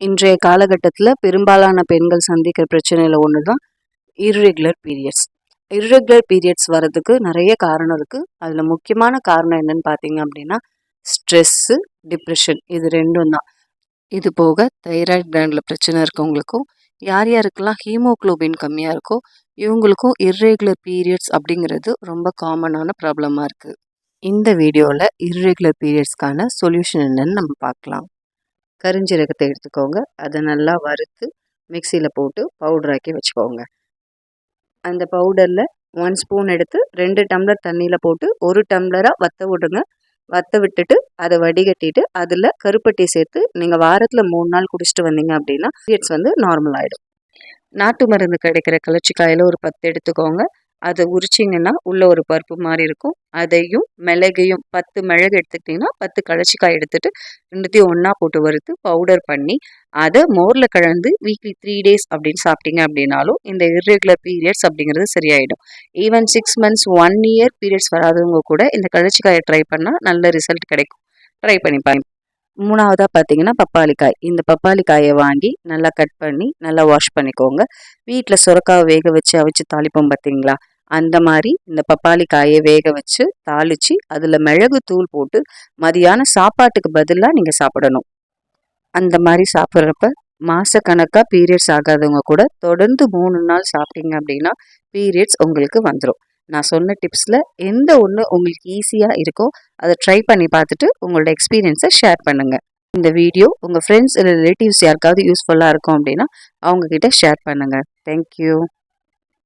இன்றைய காலகட்டத்தில் பெரும்பாலான பெண்கள் சந்திக்கிற பிரச்சனையில் ஒன்று தான் இர்ரெகுலர் பீரியட்ஸ் இர்ரெகுலர் பீரியட்ஸ் வர்றதுக்கு நிறைய காரணம் இருக்குது அதில் முக்கியமான காரணம் என்னன்னு பார்த்தீங்க அப்படின்னா ஸ்ட்ரெஸ்ஸு டிப்ரெஷன் இது ரெண்டும் தான். இது போக தைராய்டு கிராண்டில் பிரச்சனை இருக்கவங்களுக்கும் யார் யாருக்கெல்லாம் ஹீமோக்ளோபின் கம்மியாக இருக்கோ இவங்களுக்கும் இர்ரெகுலர் பீரியட்ஸ் அப்படிங்கிறது ரொம்ப காமனான ப்ராப்ளமாக இருக்குது இந்த வீடியோவில் இர்ரெகுலர் பீரியட்ஸ்க்கான சொல்யூஷன் என்னன்னு நம்ம பார்க்கலாம். கரிஞ்சீரகத்தை எடுத்துக்கோங்க. அதை நல்லா வறுத்து மிக்சியில் போட்டு பவுடராக்கி வச்சுக்கோங்க. அந்த பவுடரில் ஒன் ஸ்பூன் எடுத்து ரெண்டு டம்ளர் தண்ணியில் போட்டு ஒரு டம்ளராக வற்ற விடுங்க. வற்ற விட்டுட்டு அதை வடிகட்டிட்டு அதில் கருப்பட்டி சேர்த்து நீங்கள் வாரத்தில் மூணு நாள் குடிச்சிட்டு வந்தீங்க அப்படின்னா பீரியட்ஸ் வந்து நார்மல் ஆகிடும் நாட்டு மருந்து கிடைக்கிற கலர்ச்சிக்காயில் ஒரு பத்து எடுத்துக்கோங்க. அதை உரிச்சிங்கன்னா உள்ளே ஒரு பருப்பு மாதிரி இருக்கும். அதையும் மிளகையும் பத்து மிளகு எடுத்துக்கிட்டிங்கன்னா பத்து கழச்சிக்காய் எடுத்துகிட்டு ரெண்டுத்தையும் ஒன்றா போட்டு வறுத்து பவுடர் பண்ணி அதை மோரில் கலந்து வீக்லி த்ரீ டேஸ் அப்படின்னு சாப்பிட்டீங்க அப்படின்னாலும் இந்த இர்ரெகுலர் பீரியட்ஸ் அப்படிங்கிறது சரியாயிடும். Even six months one year periods வராதவங்க கூட இந்த கழச்சிக்காயை ட்ரை பண்ணால் நல்ல ரிசல்ட் கிடைக்கும். ட்ரை பண்ணிப்பாங்க மூணாவதாக பார்த்தீங்கன்னா பப்பாளிக்காய். இந்த பப்பாளிக்காயை வாங்கி நல்லா கட் பண்ணி நல்லா வாஷ் பண்ணிக்கோங்க. வீட்டில் சுரக்காவை வேக வச்சு அவிச்சு தாளிப்போம் பார்த்தீங்களா? அந்த மாதிரி இந்த பப்பாளி காயை வேக வச்சு தாளித்து அதில் மிளகு தூள் போட்டு மதியான சாப்பாட்டுக்கு பதிலாக நீங்கள் சாப்பிடணும். அந்த மாதிரி சாப்பிட்றப்ப மாதக்கணக்காக பீரியட்ஸ் ஆகாதவங்க கூட தொடர்ந்து மூணு நாள் சாப்பிட்டீங்க அப்படின்னா பீரியட்ஸ் உங்களுக்கு வந்துடும் நான் சொன்ன டிப்ஸில் எந்த ஒன்று உங்களுக்கு ஈஸியாக இருக்கோ அதை ட்ரை பண்ணி பார்த்துட்டு உங்களோட எக்ஸ்பீரியன்ஸை ஷேர் பண்ணுங்கள் இந்த வீடியோ உங்கள் ஃப்ரெண்ட்ஸ் இல்லை ரிலேட்டிவ்ஸ் யாருக்காவது யூஸ்ஃபுல்லாக இருக்கும் அப்படின்னா அவங்கக்கிட்ட ஷேர் பண்ணுங்கள் தேங்க்யூ